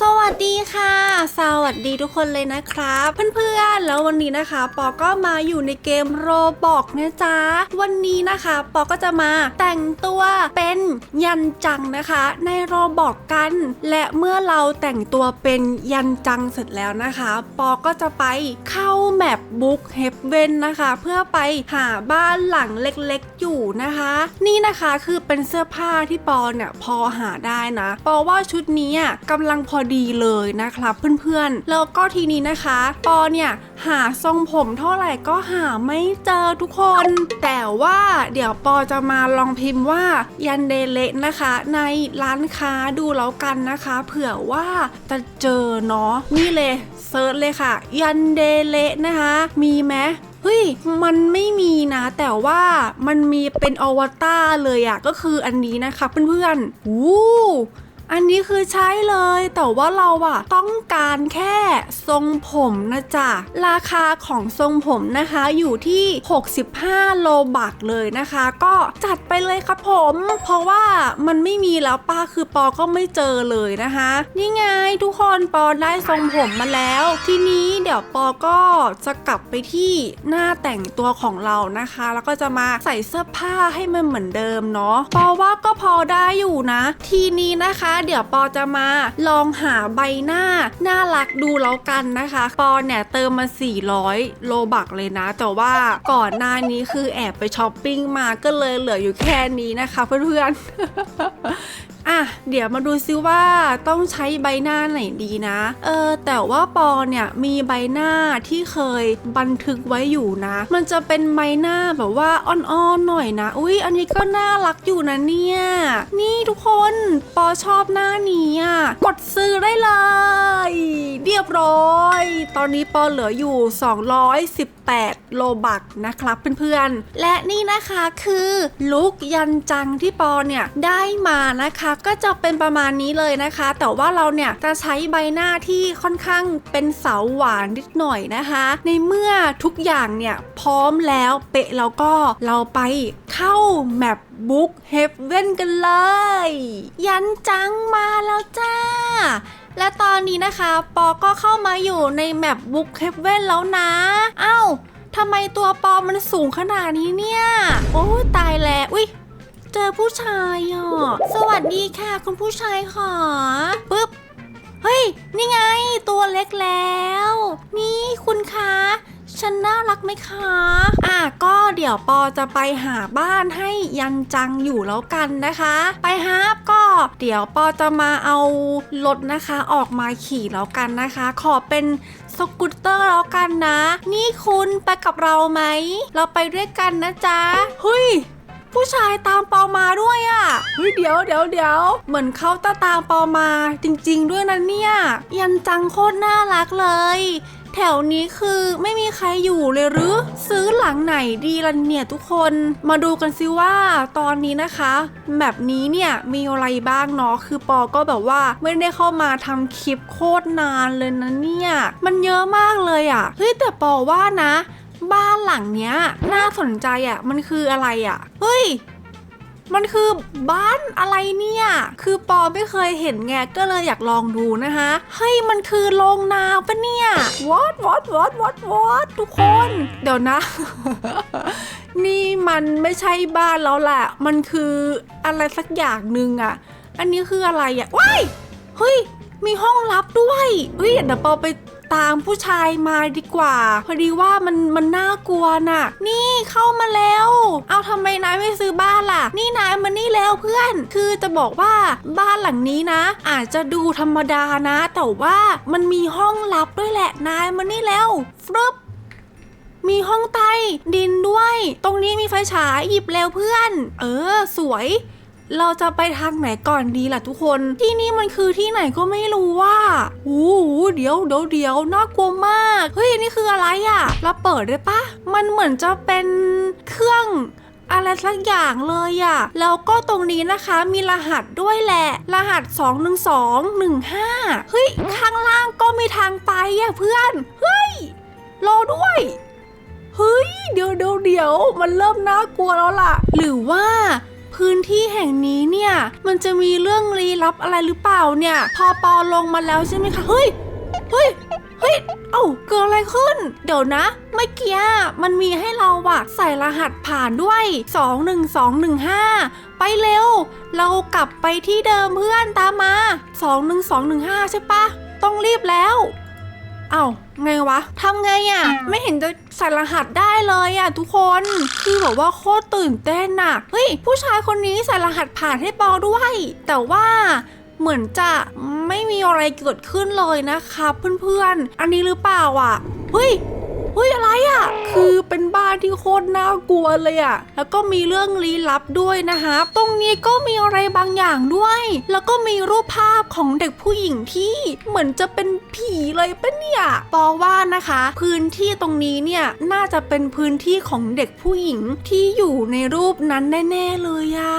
สวัสดีค่ะ สวัสดีทุกคนเลยนะครับเพื่อนๆ แล้ววันนี้นะคะ ปอก็มาอยู่ในเกมโรบอกนะจ๊ะ วันนี้นะคะ ปอก็จะมาแต่งตัวเป็นยันจังนะคะ ในโรบอกกัน และเมื่อเราแต่งตัวเป็นยันจังเสร็จแล้วนะคะ ปอก็จะไปเข้าแมปบุ๊กเฮฟเว่นนะคะ เพื่อไปหาบ้านหลังเล็กๆอยู่นะคะ นี่นะคะคือเป็นเสื้อผ้าที่ปอเนี่ยพอหาได้นะ ปอว่าชุดนี้อะกำลังพอดีเลยนะครับเพื่อนๆ แล้วก็ทีนี้นะคะ ปอเนี่ยหาทรงผมเท่าไหร่ก็หาไม่เจอทุกคน แต่ว่าเดี๋ยวปอจะมาลองพิมพ์ว่ายันเดเลนะคะ ในร้านค้าดูแล้วกันนะคะ เผื่อว่าจะเจอเนาะนี่เลยเซิร์ชเลยค่ะ ยันเดเลนะคะ มีไหมเฮ้ย มันไม่มีนะ แต่ว่ามันมีเป็นอวตารเลยอะก็คืออันนี้นะคะเพื่อนๆวู้ อันนี้คือใช้เลย แต่ว่าเราอะต้องการแค่ทรงผมนะจ๊ะ ราคาของทรงผมนะคะอยู่ที่ 65 โลบักเลยนะคะ ก็จัดไปเลยครับผม เพราะว่ามันไม่มีแล้วป้าคือปอก็ไม่เจอเลยนะคะ นี่ไงทุกคนปอได้ทรงผมมาแล้ว ทีนี้เดี๋ยวปอก็จะกลับไปที่หน้าแต่งตัวของเรานะคะ แล้วก็จะมาใส่เสื้อผ้าให้มันเหมือนเดิมเนาะปอว่าก็พอได้อยู่นะ ทีนี้นะคะเดี๋ยวปอจะมาลองหาใบหน้า น่ารักดูแล้วกันนะคะ ปอเนี่ยเติมมา 400 โลบักเลยนะ แต่ว่าก่อนหน้านี้คือแอบไปช้อปปิ้งมาก็เลยเหลืออยู่แค่นี้นะคะเพื่อนๆ อะเดี๋ยวมาดูซิว่าต้องใช้ใบหน้าไหนดีนะ เออแต่ว่าปอเนี่ยมีใบหน้าที่เคยบันทึกไว้อยู่นะ มันจะเป็นใบหน้าแบบว่าอ่อนๆหน่อยนะ อุ้ยอันนี้ก็น่ารักอยู่นะเนี่ย นี่ทุกคนปอชอบหน้านี้อะกดซื้อได้เลย เรียบร้อย ตอนนี้ปอเหลืออยู่8 โลบักนะครับเพื่อนๆ และนี่นะคะคือลุกยันจังที่ปอเนี่ยได้มานะคะก็จะเป็นประมาณนี้เลยนะคะ แต่ว่าเราเนี่ยจะใช้ใบหน้าที่ค่อนข้างเป็นสาวหวานนิดหน่อยนะคะ ในเมื่อทุกอย่างเนี่ยพร้อมแล้วเปะแล้วก็เราไปเข้าแมปบุ๊กเฮฟเว่นกันเลย ยันจังมาแล้วจ้าและตอนนี้นะคะ ปอก็เข้ามาอยู่ในแมปบุ๊กเฮฟเว่นแล้วนะ ทำไมตัวปอมันสูงขนาดนี้เนี่ย โอ้ตายแล้วอุ้ยเจอผู้ชายอะ สวัสดีค่ะ คุณผู้ชายค่ะปึ๊บ เฮ้ย นี่ไงตัวเล็กแล้ว นี่คุณคะ ฉันน่ารักไหมคะ อะก็เดี๋ยวปอจะไปหาบ้านให้ยันจังอยู่แล้วกันนะคะ ไปฮาบก็เดี๋ยวปอจะมาเอารถนะคะ ออกมาขี่แล้วกันนะคะ ขอเป็นสกูตเตอร์แล้วกันนะ นี่คุณไปกับเราไหม เราไปด้วยกันนะจ๊ะเฮ้ยผู้ชายตามปอมาด้วยอะ่ะ เฮ้ยเดี๋ยวเดี๋ยวเดี๋ยวเหมือนเขาตาตามปอมาจริง ๆ ด้วยนะเนี่ย ยันจังโคตรน่ารักเลย แถวนี้คือไม่มีใครอยู่เลยหรือ ซื้อหลังไหนดีล่ะเนี่ยทุกคนมาดูกันซิว่าตอนนี้นะคะแบบนี้เนี่ยมีอะไรบ้างเนาะคือปอก็แบบว่าไม่ได้เข้ามาทำคลิปโคตรนานเลยนะเนี่ย มันเยอะมากเลยอะ่ะเฮ้ยแต่ปอว่านะ บ้านหลังเนี้ยน่าสนใจอะ่ะมันคืออะไรอะ่ะเฮ้ย มันคือบ้านอะไรเนี่ย คือปอไม่เคยเห็นไงก็เลยอยากลองดูนะคะเฮ้ยมันคือโรงนาปะเนี่ย what what what what what ทุกคน เดี๋ยวนะ นี่มันไม่ใช่บ้านแล้วแหละมันคืออะไรสักอย่างหนึ่งอะอันนี้คืออะไรอะว้ายเฮ้ยมีห้องลับด้วยเฮ้ยเดี๋ยวปอไป ตามผู้ชายมาดีกว่า พอดีว่ามันมันน่ากลัวน่ะ นี่เข้ามาแล้ว เอาทำไมนายไม่ซื้อบ้านล่ะ นี่นายมานี่แล้วเพื่อน คือจะบอกว่าบ้านหลังนี้นะ อาจจะดูธรรมดานะ แต่ว่ามันมีห้องลับด้วยแหละนายมานี่แล้วฟรึบมีห้องใต้ดินด้วย ตรงนี้มีไฟฉายหยิบเร็วเพื่อน เออ สวย เราจะไปทางไหนก่อนดีล่ะทุกคน ที่นี่มันคือที่ไหนก็ไม่รู้ว่าโอ้โหเดี๋ยวเดี๋ยวเดี๋ยวน่ากลัวมาก เฮ้ยนี่คืออะไรอะ่ะเราเปิดได้ปะ มันเหมือนจะเป็นเครื่องอะไรสักอย่างเลยอะ่ะแล้วก็ตรงนี้นะคะมีรหัสด้วยแหละ รหัส 21215 เฮ้ย ข้างล่างก็มีทางไปอะเพื่อน เฮ้ย รอด้วย เฮ้ย เดี๋ยวเดี๋ยวเดี๋ยวมันเริ่มน่ากลัวแล้วล่ะ หรือว่า พื้นที่แห่งนี้เนี่ย มันจะมีเรื่องลี้ลับอะไรหรือเปล่าเนี่ย พอปอลงมาแล้วใช่ไหมคะเฮ้ยเฮ้ยเฮ้ยเอ้าเกิดอะไรขึ้น เดี๋ยวนะเมื่อกี้มันมีให้เราอะใส่รหัสผ่านด้วย 21215 ไปเร็ว เรากลับไปที่เดิมเพื่อนตามมา 21215 ใช่ปะต้องรีบแล้ว อ้าไงวะทำไงอะ่ะ ไม่เห็นจะใส่รหัสได้เลยอะ่ะทุกคนคือแบบว่าโคตรตื่นเต้นอะเฮ้ยผู้ชายคนนี้ใส่รหัสผ่านให้ปอด้วย แต่ว่าเหมือนจะไม่มีอะไรเกิดขึ้นเลยนะคะเพื่อนๆ อันนี้หรือเปล่าอะ่ะ เฮ้ย เฮ้ยอะไรอะ่ะ คือเป็นบ้านที่โคตรน่ากลัวเลยอะ่ะ แล้วก็มีเรื่องลี้ลับด้วยนะคะตรงนี้ก็มีอะไรบางอย่างด้วย แล้วก็มีรูปภาพของเด็กผู้หญิงที่เหมือนจะเป็นผีเลยปะเนี่ยปอว่านะคะ พื้นที่ตรงนี้เนี่ยน่าจะเป็นพื้นที่ของเด็กผู้หญิงที่อยู่ในรูปนั้นแน่ๆเลยอะ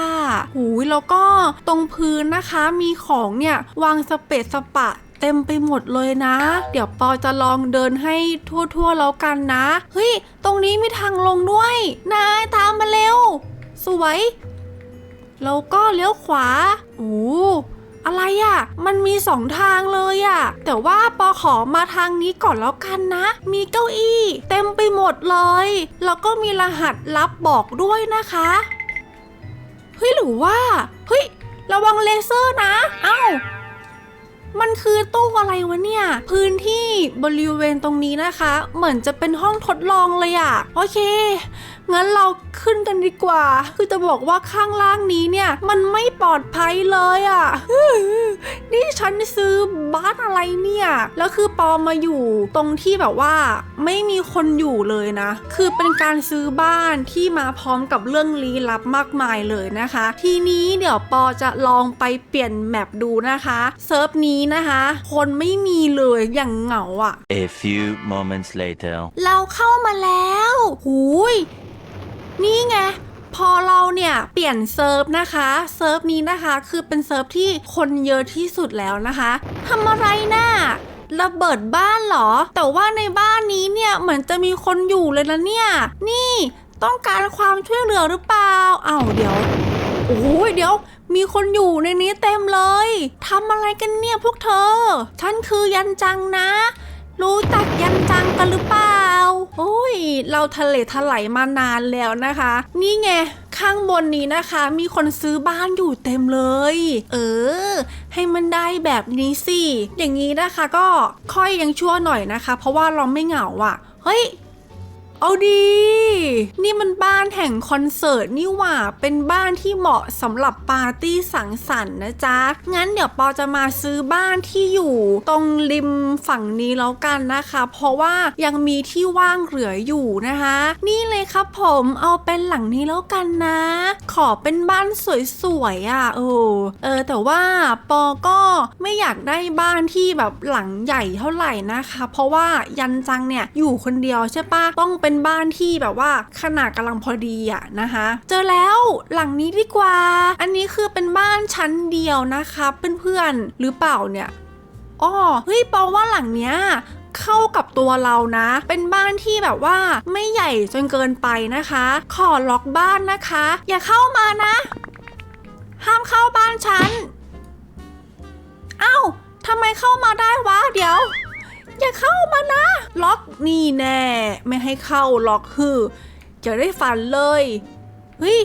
หูยแล้วก็ตรงพื้นนะคะมีของเนี่ยวางสเปซสปะ เต็มไปหมดเลยนะ เดี๋ยวปอจะลองเดินให้ทั่วๆแล้วกันนะ เฮ้ย ตรงนี้มีทางลงด้วย นายตามมาเร็ว สวย แล้วก็เลี้ยวขวาโอ้อะไรอะ่ะ มันมีสองทางเลยอะ่ะ แต่ว่าปอขอมาทางนี้ก่อนแล้วกันนะ มีเก้าอี้ เต็มไปหมดเลย แล้วก็มีรหัสลับบอกด้วยนะคะ เฮ้ยหรือว่า เฮ้ย ระวังเลเซอร์นะ เอ้า มันคือตู้อะไรวะเนี่ย พื้นที่บริเวณตรงนี้นะคะ เหมือนจะเป็นห้องทดลองเลยอะโอเค งั้นเรา ขึ้นกันดีกว่า คือจะบอกว่าข้างล่างนี้เนี่ย มันไม่ปลอดภัยเลยอะนี่ฉันซื้อบ้านอะไรเนี่ย แล้วคือปอมาอยู่ตรงที่แบบว่า ไม่มีคนอยู่เลยนะ คือเป็นการซื้อบ้านที่มาพร้อมกับเรื่องลี้ลับมากมายเลยนะคะ ทีนี้เดี๋ยวปอจะลองไปเปลี่ยนแมปดูนะคะเซิร์ฟนี้นะคะ คนไม่มีเลยอย่างเหงาอะ A few moments later. เราเข้ามาแล้ว หูย นี่ไงพอเราเนี่ยเปลี่ยนเซิร์ฟนะคะเซิร์ฟนี้นะคะคือเป็นเซิร์ฟที่คนเยอะที่สุดแล้วนะคะทำอะไรนะ่ะระเบิดบ้านเหรอ แต่ว่าในบ้านนี้เนี่ยเหมือนจะมีคนอยู่เลยนะเนี่ย นี่ต้องการความช่วยเหลือหรือเปล่าอ้าวเดี๋ยว โอ้ยเดี๋ยว มีคนอยู่ในนี้เต็มเลยทำอะไรกันเนี่ยพวกเธอ ฉันคือยันจังนะ รู้จักยันจังกันหรือเปล่า โอ้ย เราทะเลทลายมานานแล้วนะคะ นี่ไง ข้างบนนี้นะคะ มีคนซื้อบ้านอยู่เต็มเลย เออ ให้มันได้แบบนี้สิ อย่างนี้นะคะก็ค่อยยังชั่วหน่อยนะคะ เพราะว่าเราไม่เหงาอะ่ะ เฮ้ย เอาดี นี่มันบ้านแห่งคอนเสิร์ตนี่หว่า เป็นบ้านที่เหมาะสำหรับปาร์ตี้สังสรรค์นะจ๊ะ งั้นเดี๋ยวปอจะมาซื้อบ้านที่อยู่ ตรงริมฝั่งนี้แล้วกันนะคะ เพราะว่ายังมีที่ว่างเหลืออยู่นะคะ นี่เลยครับผมเอาเป็นหลังนี้แล้วกันนะ ขอเป็นบ้านสวยๆอะเออเออ แต่ว่าปอก็ไม่อยากได้บ้านที่แบบหลังใหญ่เท่าไหร่นะคะ เพราะว่ายันจังเนี่ยอยู่คนเดียวใช่ปะต้องเป็นบ้านที่แบบว่าขนาดกำลังพอดีอะนะคะ เจอแล้วหลังนี้ดีกว่า อันนี้คือเป็นบ้านชั้นเดียวนะคะเพื่อนๆหรือเปล่าเนี่ยอ๋อเฮ้ยปอว่าหลังเนี้ยเข้ากับตัวเรานะ เป็นบ้านที่แบบว่าไม่ใหญ่จนเกินไปนะคะ ขอล็อกบ้านนะคะ อย่าเข้ามานะ ห้ามเข้าบ้านฉัน เอ้าทำไมเข้ามาได้วะ เดี๋ยว อย่าเข้ามานะ ล็อกนี่แน่ ไม่ให้เข้าล็อกฮือจะได้ฝันเลยเฮ้ย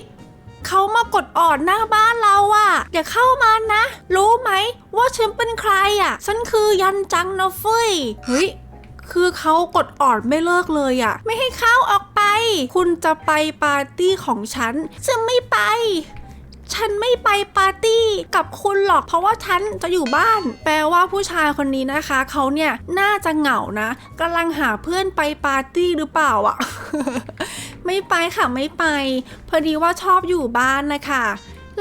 เขามากดออดหน้าบ้านเราอะอย่าเข้ามานะ รู้ไหมว่าฉันเป็นใครอะฉันคือยันจังนะเฟ้ยเฮ้ยคือเขากดออดไม่เลิกเลยอะ ไม่ให้เข้าออกไป คุณจะไปปาร์ตี้ของฉันฉันไม่ไป ฉันไม่ไปปาร์ตี้กับคุณหรอกเพราะว่าฉันจะอยู่บ้าน แปลว่าผู้ชายคนนี้นะคะ เขาเนี่ยน่าจะเหงานะกำลังหาเพื่อนไปปาร์ตี้หรือเปล่าอะไม่ไปค่ะไม่ไป พอดีว่าชอบอยู่บ้านนะคะ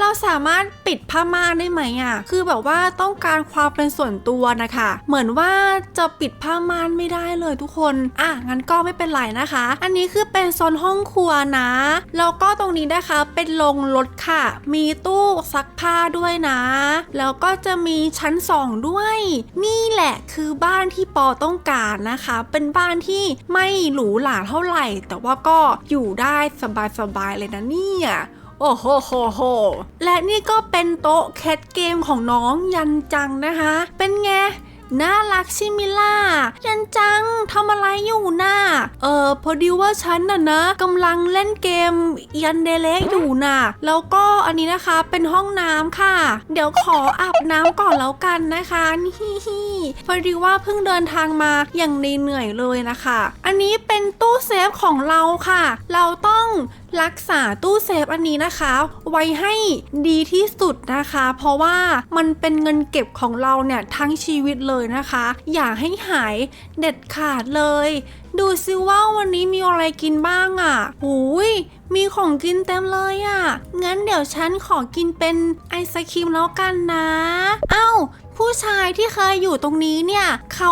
เราสามารถปิดผ้าม่านได้ไหมอะ คือแบบว่าต้องการความเป็นส่วนตัวนะคะ เหมือนว่าจะปิดผ้าม่านไม่ได้เลยทุกคน อะ งั้นก็ไม่เป็นไรนะคะ อันนี้คือเป็นโซนห้องครัวนะ แล้วก็ตรงนี้นะคะ เป็นโรงรถค่ะ มีตู้ซักผ้าด้วยนะ แล้วก็จะมีชั้นสองด้วย นี่แหละคือบ้านที่ปอต้องการนะคะ เป็นบ้านที่ไม่หรูหราเท่าไหร่ แต่ว่าก็อยู่ได้สบายๆเลยนะเนี่ย โอ้โหโหโหและนี่ก็เป็นโต๊ะแคทเกมของน้องยันจังนะคะ เป็นไงน่ารักชิมิล่า ยันจังทำอะไรอยู่น่ะเออพอดีว่าฉันน่ะนะกำลังเล่นเกมยันเดเล็กอยู่น่ะ แล้วก็อันนี้นะคะเป็นห้องน้ำค่ะ เดี๋ยวขออาบน้ำก่อนแล้วกันนะคะนี่พอดีว่าเพิ่งเดินทางมาอย่างเหนื่อยเลยนะคะ อันนี้เป็นตู้เซฟของเราค่ะ เราต้อง รักษาตู้เซฟอันนี้นะคะ ไว้ให้ดีที่สุดนะคะ เพราะว่ามันเป็นเงินเก็บของเราเนี่ยทั้งชีวิตเลยนะคะ อย่าให้หายเด็ดขาดเลย ดูซิว่าวันนี้มีอะไรกินบ้างอะ่ะหูยมีของกินเต็มเลยอะ่ะ งั้นเดี๋ยวฉันขอกินเป็นไอศครีมแล้วกันนะ เอ้า ผู้ชายที่เคยอยู่ตรงนี้เนี่ยเขา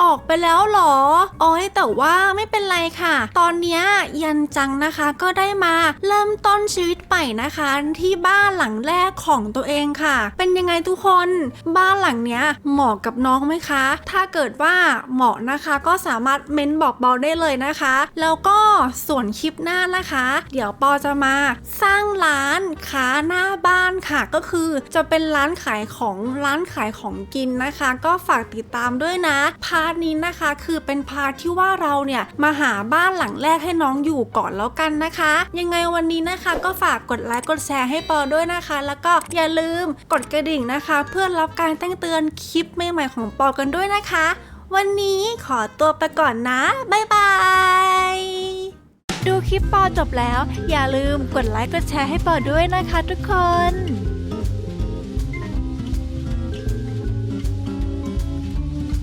ออกไปแล้วหรออ๋อยแต่ว่าไม่เป็นไรค่ะ ตอนนี้ยันจังนะคะก็ได้มาเริ่มต้นชีวิตใหม่นะคะ ที่บ้านหลังแรกของตัวเองค่ะ เป็นยังไงทุกคนบ้านหลังเนี้ยเหมาะกับน้องไหมคะ ถ้าเกิดว่าเหมาะนะคะก็สามารถเม้นบอกเบาได้เลยนะคะ แล้วก็ส่วนคลิปหน้านะคะ เดี๋ยวปอจะมาสร้างร้านค้าหน้าบ้านค่ะ ก็คือจะเป็นร้านขายของร้านขายของกินนะคะ ก็ฝากติดตามด้วยนะพาาร์ทนี้นะคะ คือเป็นพาร์ทที่ว่าเราเนี่ยมาหาบ้านหลังแรกให้น้องอยู่ก่อนแล้วกันนะคะ ยังไงวันนี้นะคะ ก็ฝากกดไลค์กดแชร์ให้ปอด้วยนะคะ แล้วก็อย่าลืมกดกระดิ่งนะคะ เพื่อรับการแจ้งเตือนคลิปใหม่ๆของปอกันด้วยนะคะ วันนี้ขอตัวไปก่อนนะบ๊ายบายดูคลิปปอจบแล้ว อย่าลืมกดไลค์กดแชร์ให้ปอด้วยนะคะ ทุกคน